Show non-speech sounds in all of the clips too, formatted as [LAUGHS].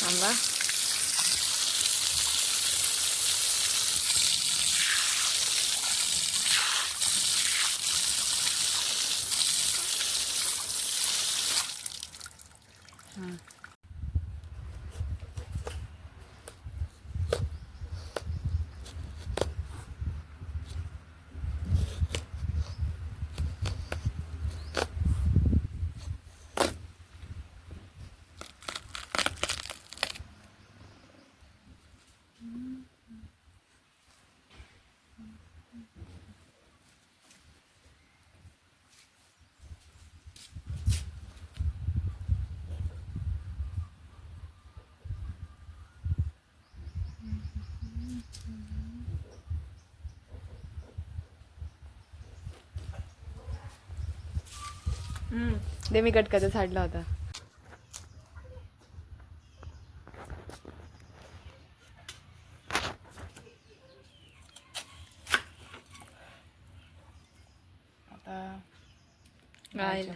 थांबा हां ते मी कटकाचा झाडला होता आता गायला.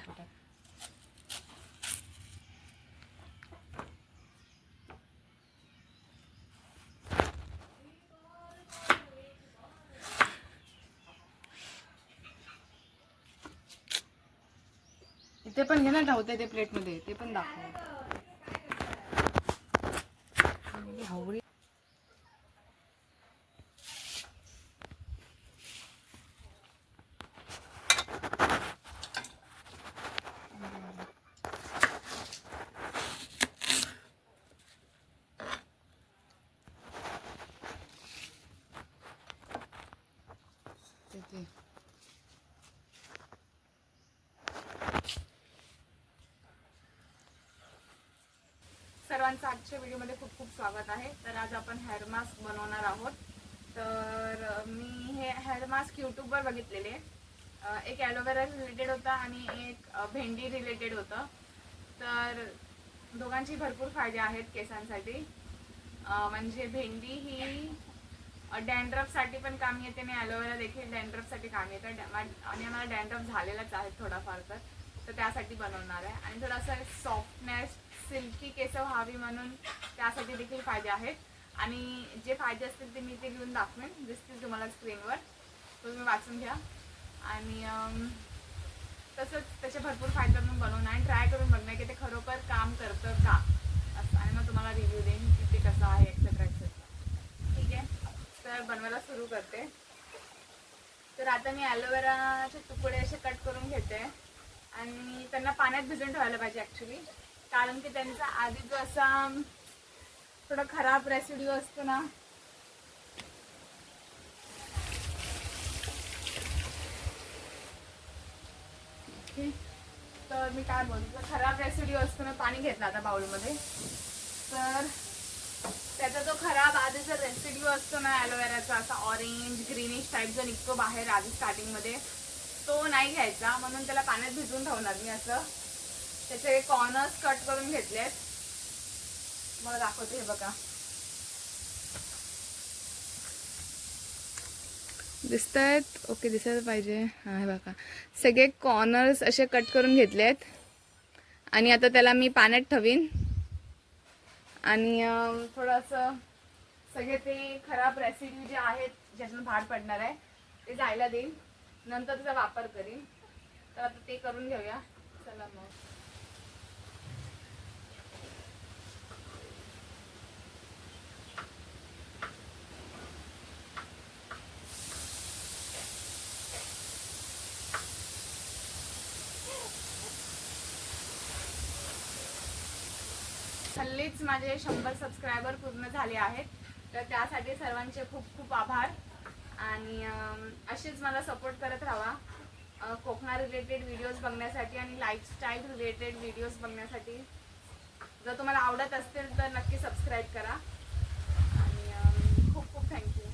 ते पण घे ना ठेवते ते प्लेटमध्ये ते पण दाखव हावरी ते ते सर्वांचं आजच्या व्हिडिओमध्ये खूप खूप स्वागत आहे. तर आज आपण हेअर मास्क बनवणार आहोत. तर मी हे हेअर मास्क यूट्यूबवर बघितलेले. एक ॲलोवेरा रिलेटेड होता आणि एक भेंडी रिलेटेड होतं. तर दोघांची भरपूर फायदे आहेत केसांसाठी. म्हणजे भेंडी ही डॅन्ड्रफसाठी पण काम येते आणि ॲलोवेरा देखील डॅन्ड्रफसाठी काम येतं. आणि मला डॅन्ड्रफ झालेलाच आहे थोडाफार तर. तर त्यासाठी बनवणार आहे. आणि थोडासा सॉफ्टनेस सिल्की केस व्हावी म्हणून त्यासाठी देखील फायदे आहेत. आणि जे फायदे असतील ते मी ते घेऊन दाखवेन. दिसतील तुम्हाला स्क्रीनवर तुम्ही वाचून घ्या. आणि तसंच त्याचे भरपूर फायदे म्हणून बनवून आणि ट्राय करून बघणार की ते खरोखर काम करतं का? असं. आणि मग तुम्हाला रिव्ह्यू देईन की ते कसं आहे एक्सेट्रा एक्सेट्रा ठीक आहे. तर बनवायला सुरू करते. तर आता मी ॲलोवेराचे तुकडे असे कट करून घेते. आणि त्यांना पाण्यात भिजून ठेवायला पाहिजे ॲक्च्युली कारण की त्यांचा आधी जो असा थोडा खराब रेसिड्यू असतो ना तर मी काय बोलतो खराब रेसिड्यू असतो ना पाणी घेतलं आता बाउलमध्ये. तर त्याचा जो खराब आधीचा रेसिड्यू असतो ना ॲलोवेराचा असा ऑरेंज ग्रीनिश टाईप जो निघतो बाहेर आधी स्टार्टिंगमध्ये तो नाही घ्यायचा म्हणून त्याला पाण्यात भिजवून ठेवणार मी असं. त्याचे कॉर्नर्स कट करून घेतलेत. मला दाखवते हे बघा. दिसत आहेत ओके दिसायला पाहिजे. हां हे बघा. सगळे कॉर्नर्स असे कट करून घेतलेत. आणि आता त्याला मी पाण्यात ठेवीन. आणि थोडंसं सगळे ते खराब रेसिड्यू जे आहेत ज्याच्यातून बाहेर पडणार आहे ते जायला देईन. नंतर त्याचा वापर करीन. तर आता ते करून घेऊया. चला मग. हल्लीच माझे शंभर सबस्क्रायबर पूर्ण झाले आहेत. तर त्यासाठी सर्वांचे खूप खूप आभार. आणि असेच मला सपोर्ट करत राहा. कोकणा रिलेटेड व्हिडिओज बघण्यासाठी आणि लाईफस्टाईल रिलेटेड व्हिडिओज बघण्यासाठी. जर तुम्हाला आवडत असतील तर नक्की सबस्क्राईब करा. आणि खूप खूप थँक्यू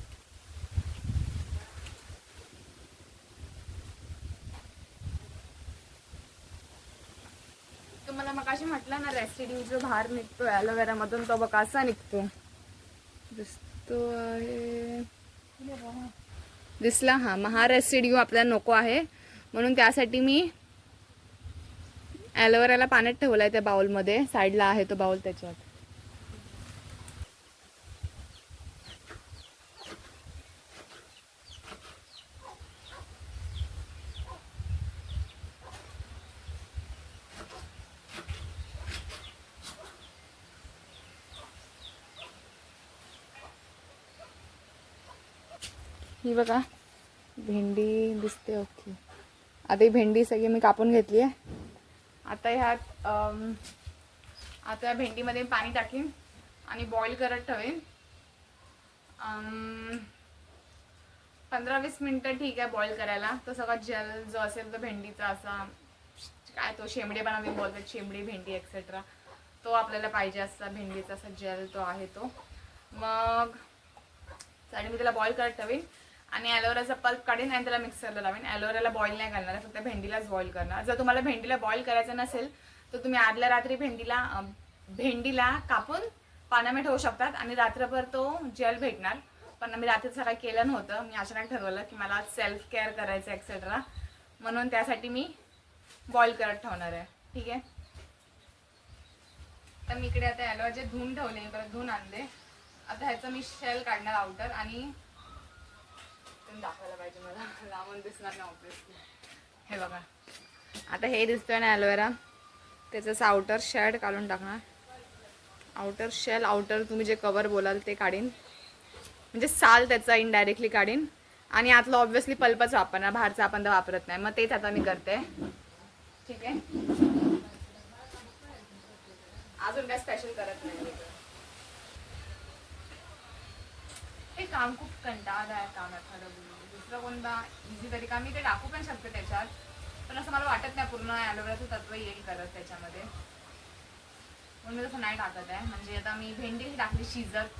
तुम्हाला मग अशी म्हटलं ना रेसिड्यू जो बाहेर निघतो ॲलोवेरा मधून तो बघा असा निघतो दिसतो आहे दिसला. हां महा रेसिड्यू आपल्याला नको आहे. म्हणून त्यासाठी मी ॲलोवेराला पाण्यात ठेवलं आहे त्या बाउलमध्ये साईडला आहे तो बाउल त्याच्यात. ही बघा. भेंडी दिसते ओके. आता ही भेंडी सगळी मी कापून घेतली आहे. आता ह्यात आता या भेंडीमध्ये पाणी टाकीन आणि बॉईल करत ठेवेन. पंधरा वीस मिनटं ठीक आहे बॉईल करायला. तो सगळा जेल जो असेल तो भेंडीचा असा काय तो शेंबडे बनवली बोलतात शेंबडी भेंडी एक्सेट्रा तो आपल्याला पाहिजे असता भेंडीचा असा जेल तो आहे तो. मग आणि मी त्याला बॉईल करत ठेवीन. आणि ॲलोवेराचा पल्प काढीन आणि त्याला मिक्सरला लावेन. ॲलोवेराला बॉईल नाही करणार फक्त भेंडीलाच बॉईल करणार. जर तुम्हाला भेंडीला बॉईल करायचं नसेल तर तुम्ही आदल्या रात्री भेंडीला भेंडीला कापून पाण्यामध्ये ठेवू शकतात आणि रात्रभर तो जेल भेटणार. पण मी रात्री सकाळी केलं नव्हतं. मी अचानक ठरवलं की मला सेल्फ केअर करायचं एक्सेट्रा म्हणून त्यासाठी मी बॉईल करत ठेवणार आहे. ठीक आहे? तर मी इकडे आता ॲलोवेराचे धुवून ठेवले. परत धुवून आणले. आता ह्याचं मी शेल काढणार आउटर आणि दाखवायला पाहिजे मला. लांबून दिसणार ऑब्विसली हे बघा. आता हे दिसतोय ना ॲलोवेरा त्याचं आउटर शेड काढून टाकणार. आउटर शेल आउटर तुम्ही जे कवर बोलाल ते काढीन. म्हणजे साल त्याचा इनडायरेक्टली काढीन. आणि आतलं ऑब्व्हियसली पल्पच वापरणार. बाहेरचं आपण तर वापरत नाही. मग तेच आता मी करते. ठीक आहे? अजून काय स्पेशल करत नाही हे काम खूप कंटाळदायक काम आहे खरं दुसरं कोणता इझी तरी का? मी ते टाकू पण शकते त्याच्यात. पण असं मला वाटत नाही पूर्ण ॲलोवेराचं तत्व येईल करत त्याच्यामध्ये. म्हणून मी तसं नाही टाकत आहे. म्हणजे आता मी भेंडी टाकली शिजत.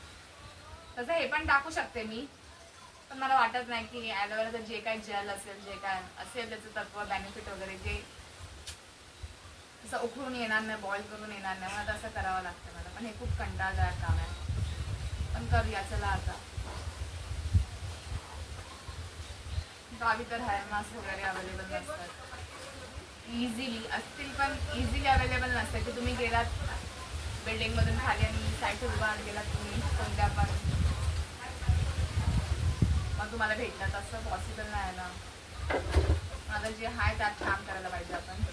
तसं हे पण टाकू शकते मी. पण मला वाटत नाही की ॲलोवेराचं जे काय जेल असेल जे काय असेल त्याचं तत्व बेनिफिट वगैरे जे असं उकळून येणार नाही बॉईल करून येणार नाही. मला तसं करावं लागतं मला. पण हे खूप कंटाळदायक काम आहे. पण करूया चला आता. गावी तर हेअर मास्क वगैरे अवेलेबल नसतात. इझिली असतील पण इझिली अवेलेबल नसतात की तुम्ही गेलात बिल्डिंगमधून खाली आणि साईड उभा गेलात तुम्ही कोणत्या पण. मग तुम्हाला भेटतात असं पॉसिबल नाही ना. मला जे आहे त्यात काम करायला पाहिजे आपण.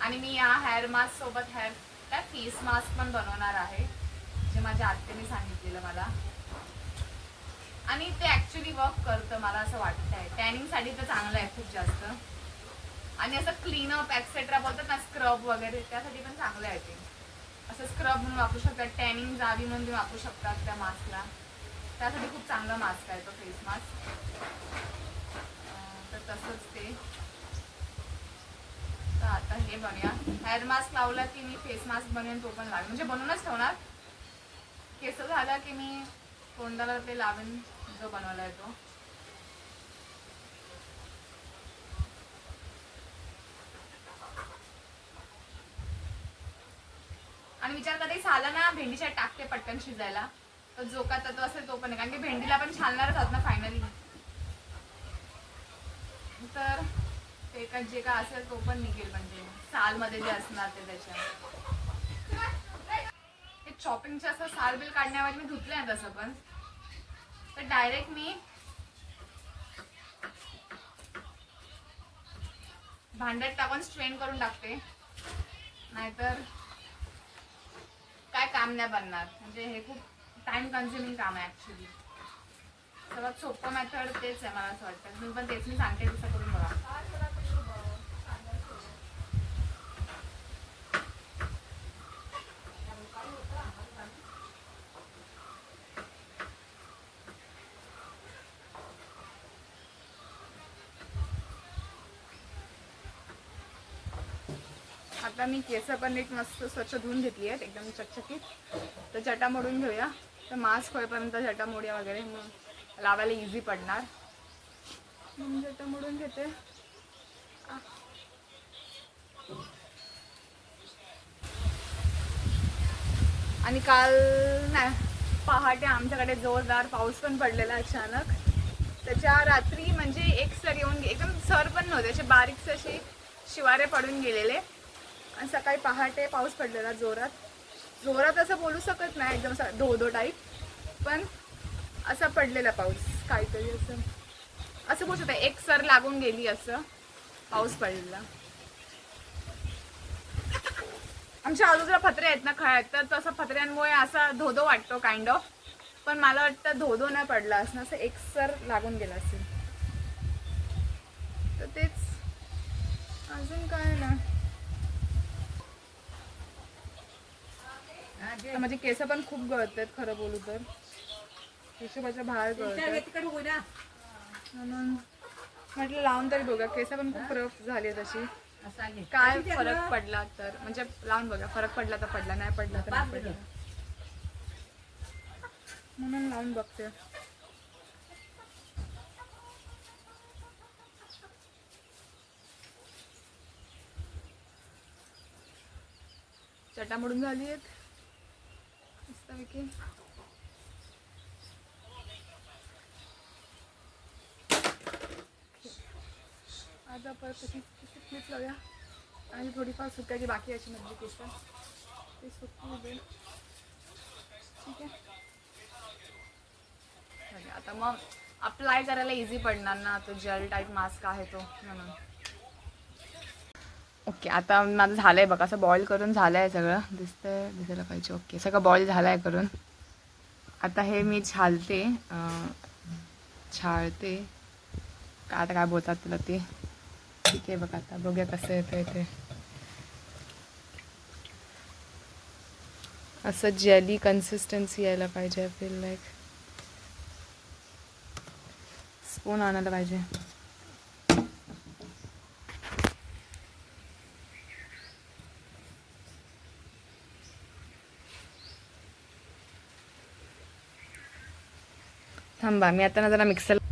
आणि मी या हेअर मास्क सोबत हेअर काय फेस मास्क पण बनवणार आहे जे माझ्या आत्तेने सांगितलेलं मला. आणि ते ऍक्च्युली वर्क करतं मला असं वाटतंय. टॅनिंगसाठी तर चांगलं आहे खूप जास्त. आणि असं क्लीनअप एक्सेट्रा बोलतात ना स्क्रब वगैरे त्यासाठी पण चांगलं आहे ते. असं स्क्रब म्हणून वापरू शकतात टॅनिंग जावी म्हणून वापरू शकतात त्या मास्कला त्यासाठी खूप चांगला मास्क आहे तो फेस मास्क तर तसंच ते. तर आता हे बनूया हेअर मास्क लावला की मी फेस मास्क बनवेन तो पण लावेन. म्हणजे बनवूनच ठेवणार. केस झालं की मी तोंडाला ते लावेन. जो बनवला आहे तो आणि विचार करते साला ना भेंडीच्या टाकते पटकन शिजायला. तर जो का तत्व असेल तो पण आहे कारण की भेंडीला पण छानणारच आहोत ना फायनली तर ते का जे काय असेल तो पण निघेल म्हणजे. सालमध्ये जे असणार ते त्याच्या हे चॉपिंगचं असं साल बिल काढण्यावर मी धुतलं आहे तसं पण. तर डायरेक्ट मी भांड्यात टाकून स्ट्रेन करून टाकते. नाहीतर काय काम नाही बनणार. म्हणजे हे खूप टाइम कन्झ्युमिंग काम आहे ॲक्च्युली सर्वात सोपं मेथड तेच आहे मला असं वाटतं. मी पण तेच मी सांगते तसं करून बघा आता मी केस पण एक मस्त स्वच्छ धुवून घेतली आहेत एकदम चकचकीत. तर जटा मोडून घेऊया. तर मास्क होईपर्यंत जटा मोड्या वगैरे मग लावायला इझी पडणार. मग जटा मोडून घेते. आणि काल नाही पहाटे आमच्याकडे जोरदार पाऊस पण पडलेला अचानक. त्याच्या रात्री म्हणजे एक सर येऊन एकदम सर पण नव्हते असे बारीकसे असे शिवारे पडून गेलेले. आणि सकाळी पहाटे पाऊस पडलेला जोरात. जोरात असं बोलू शकत नाही एकदम असा धो धो टाईप पण असा पडलेला पाऊस काहीतरी असं. असं बोलू शकता एक सर लागून गेली असं. पाऊस पडलेला. आमच्या आजूबाजूला पत्रे आहेत ना खळ्यात तर तसं पत्र्यांमुळे असा धोधो वाटतो काइंड ऑफ पण मला वाटतं धोधो नाही पडला असं असं एकसर लागून गेला असेल. तर तेच. अजून काय ना तर माझे केस पण खूप गळत आहेत खरं बोलू तर. हिशोबाच्या बाहेर गळत म्हणून म्हटलं लावून तरी बघा केस पण खूप रफ झाली अशी. काय फरक पडला तर म्हणजे लावून बघा फरक पडला तर पडला नाही पडला तर नाही पडला. म्हणून लावून बघते. चटा मोडून झाली आहेत. मस्तपैकी आता परत तशी क्लिप लावूया. आणि थोडीफार सुकायची बाकी अशी म्हणजे मधली केस ते सुकू दे. ठीक आहे. आता मग अप्लाय करायला इझी पडणार ना. तो जेल टाईप मास्क आहे तो म्हणून. ओके आता माझं झालं आहे बघा असं बॉईल करून झालं आहे सगळं. दिसतंय दिसायला पाहिजे. ओके सगळं बॉईल झालं आहे करून. आता हे मी छालते छाळते. काय आता काय बोलतात तुला ते? ठीक आहे बघा आता बघूया कसं येतं ते. असं जेली कन्सिस्टन्सी यायला पाहिजे आय फील लाईक स्पून आणायला पाहिजे. थांबा मी आता ना जरा मिक्सर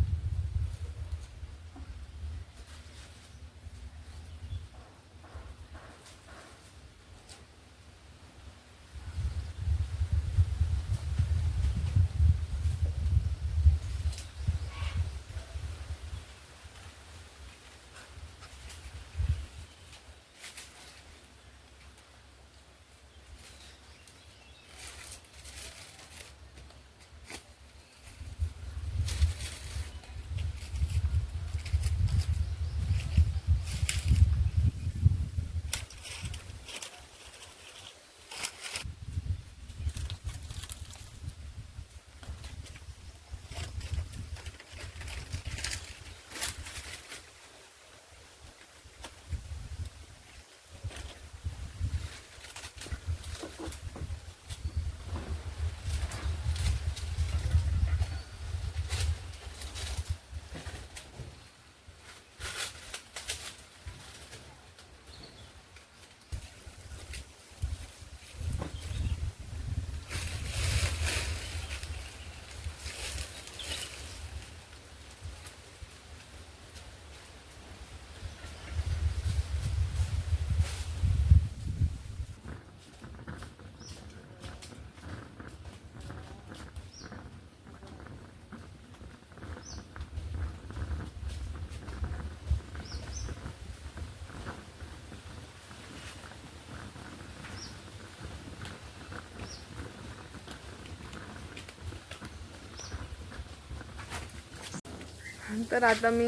तर आता मी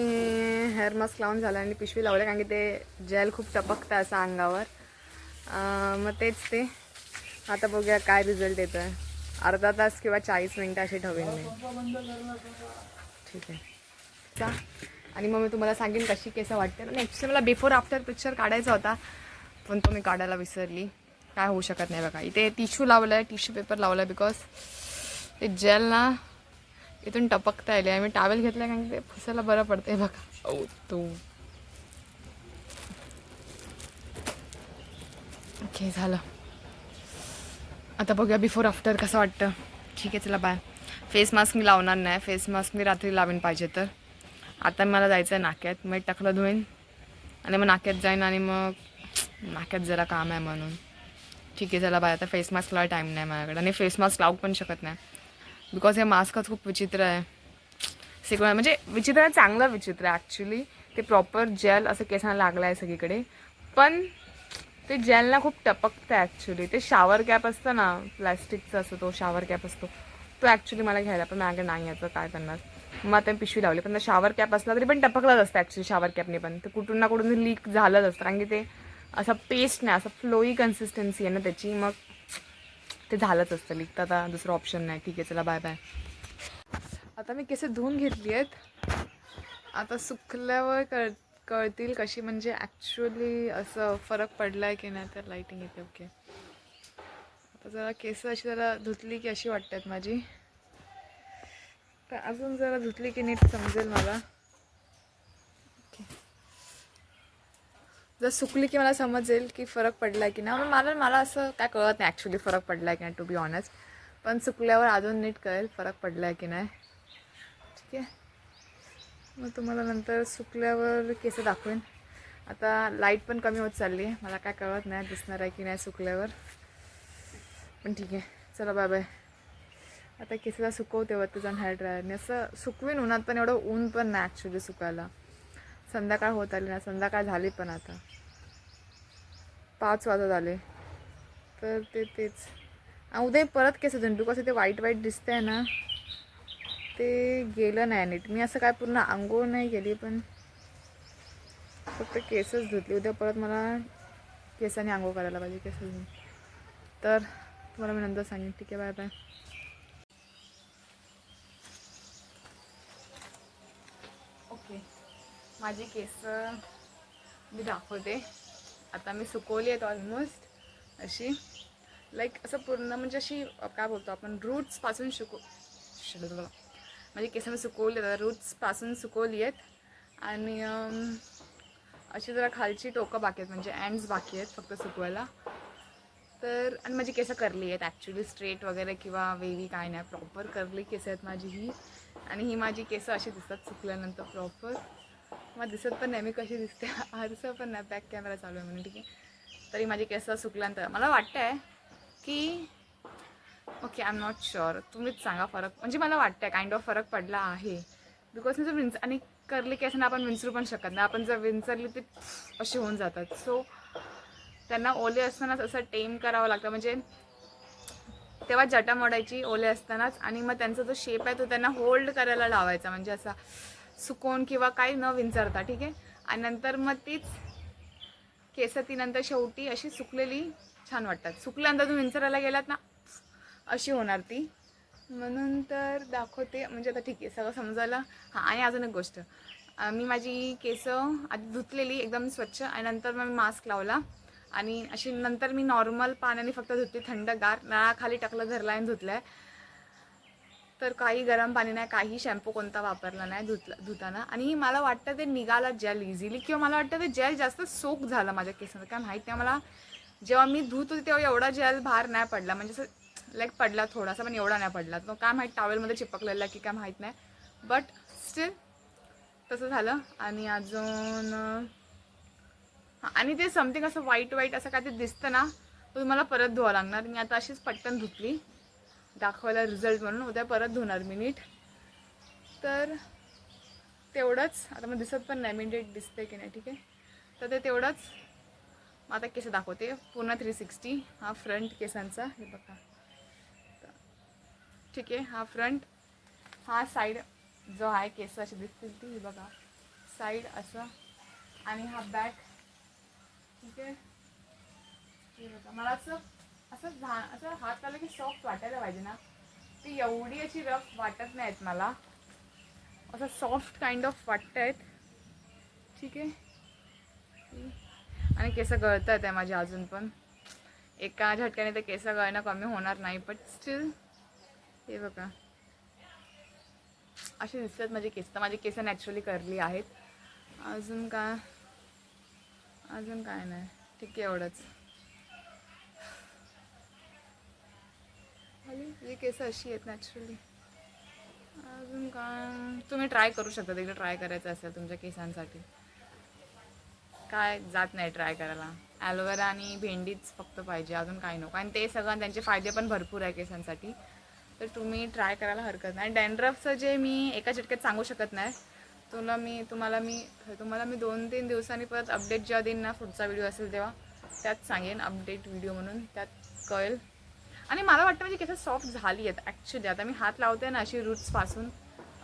हेअर मास्क लावून झालं आणि पिशवी लावले कारण की ते जेल खूप टपकतं असं अंगावर. मग तेच ते. आता बघूया काय रिझल्ट येतो आहे अर्धा तास किंवा चाळीस मिनटं अशी ठेवेन मी. ठीक आहे. चा आणि मग मी तुम्हाला सांगेन कशी केसं वाटते. आणि ॲक्च्युली मला बिफोर आफ्टर पिक्चर काढायचा होता पण तो मी काढायला विसरली. काय होऊ शकत नाही बघा. इथे टिश्यू लावलं आहे टिश्यू पेपर लावलं आहे बिकॉज ते जेल ना इथून टपकता येईल मी टावेल घेतला कारण ते पुसायला बरं पडते बघा. ओ तो. ओके झालं. आता बघूया बिफोर आफ्टर कसं वाटतं. ठीक आहे चला बाय फेस मास्क मी लावणार नाही. फेस मास्क मी रात्री लावेन पाहिजे तर. आता मला जायचं आहे नाक्यात. मग टाकलं धुईन आणि मग नाक्यात जाईन आणि मग नाक्यात जरा काम आहे म्हणून. ठीक आहे चला बाय आता फेस मास्क लावायला टाईम नाही माझ्याकडे. आणि फेस मास्क लावू पण शकत नाही. बिकॉज हे मास्कच खूप विचित्र आहे. सगळं म्हणजे विचित्र चांगलं विचित्र आहे ॲक्च्युली ते प्रॉपर जेल असं केसांना लागलं आहे सगळीकडे. पण ते जेलना खूप टपकतं ॲक्च्युली ते शावर कॅप असतं ना प्लॅस्टिकचा असतो तो शावर कॅप असतो. तो ॲक्च्युली मला घ्यायला पण माझ्याकडे नाही याचं काय करणार? मग आता मी पिशवी लावली पण शावर कॅप असला तरी पण टपकलंच असतं ॲक्च्युली शावर कॅपने पण. ते कुठून ना कुठून लीक झालंच असतं कारण की ते असं पेस्ट नाही असं फ्लोई कन्सिस्टन्सी आहे ना त्याची. मग ते झालंच असतं. लिक तर आता दुसरं ऑप्शन नाही. ठीक आहे चला बाय बाय आता मी केस धुवून घेतली आहेत. आता सुकल्यावर कळ कळतील कशी म्हणजे ॲक्च्युली असं फरक पडला आहे की नाही तर लाईटिंग येते ओके आता जरा केस अशी जरा धुतली की अशी वाटतात माझी. तर अजून जरा धुतली की नीट समजेल मला. जर सुकली की मला समजेल की फरक पडला आहे की नाही मला मला असं काय कळत नाही ॲक्च्युली फरक पडला आहे की नाही टू बी ऑनेस्ट पण सुकल्यावर अजून नीट कळेल फरक पडला आहे की नाही. ठीक आहे? मग तुम्हाला नंतर सुकल्यावर केस दाखवेन. आता लाइट पण कमी होत चालली आहे. मला काय कळत नाही दिसणार आहे की नाही सुकल्यावर. पण ठीक आहे. चला बाय बाय आता केसाला सुकवते वरती जाऊन हेअर ड्रायरने असं सुकवीन उन्हात पण एवढं ऊन पण नाही ॲक्च्युली सुकायला. संध्याकाळ होत आली ना संध्याकाळ झाली पण आता. पाच वाजत आले. तर ते तेच. उद्या परत केस झंटू कसं ते वाईट वाईट दिसतंय ना ते गेलं नाही नीट. मी असं काय पूर्ण आंघोळ नाही केली पण फक्त केसच धुतली. उद्या परत मला केसाने आंघोळ करायला पाहिजे केस तर तुम्हाला मी नंतर सांगेन. ठीक आहे बाय बाय ओके माझी केस मी दाखवते. आता मी सुकवली आहेत ऑलमोस्ट अशी. लाईक असं पूर्ण म्हणजे अशी काय बोलतो आपण रूट्सपासून सुकू शिकलो बघा माझी म्हणजे केस मी सुकवली आहेत रूट्सपासून सुकवली आहेत. आणि अशी जरा खालची टोकं बाकी आहेत म्हणजे अँड्स बाकी आहेत फक्त सुकवायला. तर आणि माझी केसं करली आहेत ॲक्च्युली स्ट्रेट वगैरे किंवा वेगळी काय नाही प्रॉपर करली केस आहेत माझी ही. आणि ही माझी केसं अशी दिसतात सुकल्यानंतर प्रॉपर मग दिसत पण नाही. मी कशी दिसते? [LAUGHS] आरसं पण नाही. बॅक कॅमेरा चालू आहे म्हणून ठीक आहे. तरी माझे केस सुकल्यानंतर मला वाटतं आहे की okay I am not sure तुम्हीच सांगा फरक. म्हणजे मला वाटतं आहे काइंड ऑफ फरक पडला आहे. बिकॉज मी जर विंच आणि करली केसना आपण विंचरू पण शकत नाही. आपण जर विंचरली ते असे होऊन जातात. सो त्यांना ओले असतानाच असं टेम करावं लागतं. म्हणजे तेव्हा जटा मोडायची ओले असतानाच आणि मग त्यांचा जो शेप आहे तो त्यांना होल्ड करायला लावायचा. म्हणजे असा सुकवून किंवा काही न विंचरता ठीक आहे? आणि नंतर मग तीच केस ती नंतर शेवटी अशी सुकलेली छान वाटतात. सुकल्यानंतर तुम्ही विंचरायला गेलात ना अशी होणार ती. म्हणून तर दाखवते. म्हणजे आता ठीक आहे सगळं समजायला. हां आणि अजून एक गोष्ट. मी माझी केसं आधी धुतलेली एकदम स्वच्छ आणि नंतर मग मी मास्क लावला. आणि अशी नंतर मी नॉर्मल पाण्याने फक्त धुतली थंडगार नळाखाली टाकलं धरला आणि धुतलं आहे तर काही गरम पाणी नाही काही शॅम्पू कोणता वापरला नाही धुतला धुताना. आणि मला वाटतं ते निघाला जेल इझिली किंवा मला वाटतं ते जेल जास्त सोक झालं माझ्या केसांचा. काय माहीत नाही मला जेव्हा मी धुत होती तेव्हा एवढा जेल बाहेर नाही पडला. म्हणजे असं लाईक पडला थोडासा पण एवढा नाही पडला. तो काय माहीत टॉवेलमध्ये चिपकलेला की काय माहीत नाही. बट स्टील तसं झालं. आणि अजून हां आणि ते समथिंग असं वाईट वाईट असं काय ते दिसतं ना तो तुम्हाला परत धुवा लागणार. मी आता अशीच पटकन धुतली. दाखवायला रिझल्ट म्हणून उद्या परत धुणार मी नीट. तर तेवढंच आता मग दिसत पण नाही मी नीट दिसते की नाही ठीक आहे? तर ते तेवढंच. मग आता केस दाखवते. पूर्ण थ्री सिक्स्टी हा फ्रंट केसांचा हे बघा. ठीक आहे हा फ्रंट हा साईड जो आहे केस अशी दिसतील ती हे बघा. साईड असं. आणि हा बॅक ठीक आहे? मला असं असं झा असं हात आलं की सॉफ्ट वाटायला पाहिजे ना. ती एवढी अशी रफ वाटत नाहीत मला. असं सॉफ्ट काइंड ऑफ वाटत आहेत ठीक आहे. आणि केस गळत आहेत माझे अजून पण. एका झटक्याने ते केस गळणं कमी होणार नाही बट स्टील हे बघा. असे दिसतात माझे केस. तर माझे केस नॅचरली करली आहेत. अजून काय अजून काय नाही. ठीक आहे एवढंच. म्हणजे केस अशी आहेत नॅचरली अजून काय तुम्ही ट्राय करू शकता तिकडे ट्राय करायचं असेल तुमच्या केसांसाठी. काय जात नाही ट्राय करायला. ॲलोवेरा आणि भेंडीच फक्त पाहिजे अजून काही नको. आणि ते सगळं त्यांचे फायदे पण भरपूर आहे केसांसाठी. तर तुम्ही ट्राय करायला हरकत नाही. डॅन्ड्रफचं जे मी एका झटक्यात सांगू शकत नाही. तुला मी तुम्हाला मी तुम्हाला मी दोन तीन दिवसांनी परत अपडेट जेव्हा देईन ना पुढचा व्हिडिओ असेल तेव्हा त्यात सांगेन अपडेट व्हिडिओ म्हणून. त्यात कळेल. आणि मला वाटतं म्हणजे केस सॉफ्ट झाली आहेत ॲक्च्युली आता मी हात लावते ना अशी रूट्सपासून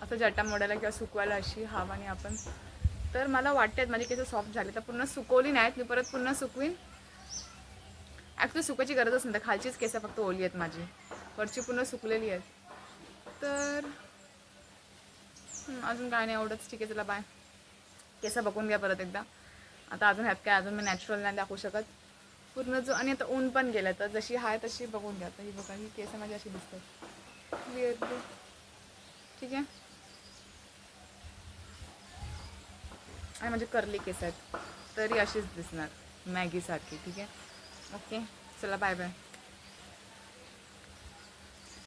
असं जटा मोडायला किंवा सुकवायला अशी हवाने आपण. तर मला वाटतात माझे म्हणजे केस सॉफ्ट झाले. तर पूर्ण सुकवली नाहीत मी परत पुन्हा सुकवीन. ॲक्च्युली सुकायची गरजच नाही. खालचीच केस फक्त ओली आहेत माझी. वरची पूर्ण सुकलेली आहेत. तर अजून काय नाही एवढंच. ठीक आहे चला बाय केस बघून घ्या परत एकदा. आता अजून ह्यात काय अजून मी नॅचरल नाही दाखवू शकत. पूर्ण जो आणि आता ऊन पण गेलं तर जशी आहे तशी बघून घ्या. आता ही बघा ही केस माझी अशी दिसतात क्लिअरली ठीक आहे? आणि म्हणजे करली केस आहेत. तरी अशीच दिसणार. मॅगीसारखी ठीक आहे? ओके चला बाय बाय